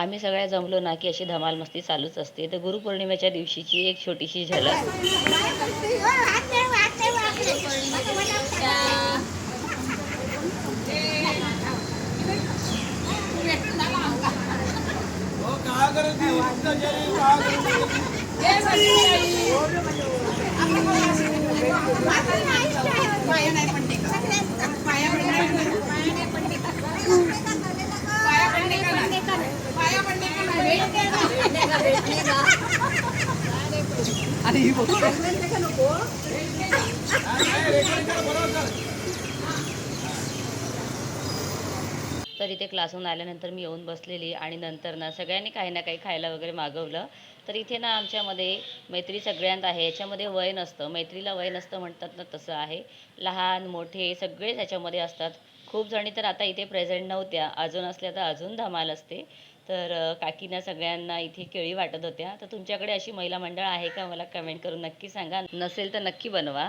आम्ही सगळ्या जमलो ना की अशी धमाल मस्ती चालूच असते. तर गुरुपौर्णिमेच्या दिवशीची एक छोटीशी झलक. तर इथे क्लासहून आल्यानंतर मी येऊन बसलेली आणि नंतर ना सगळ्यांनी काही ना काही खायला वगैरे मागवलं. तर इथे ना आमच्यामध्ये मैत्री सगळ्यांत आहे. याच्यामध्ये वय नसतं. मैत्रीला वय नसतं म्हणतात ना तसं आहे. लहान मोठे सगळेच याच्यामध्ये असतात. खूप जणी तर आता इथे प्रेझेंट नव्हत्या. अजून असल्या तर अजून धमाल असते. तर काकीना काकींना सगळ्यांना इथे केळी वाटत होत्या. तर तुमच्याकडे अशी महिला मंडळ आहे का? मला कमेंट करून नक्की सांगा. नसेल तर नक्की बनवा.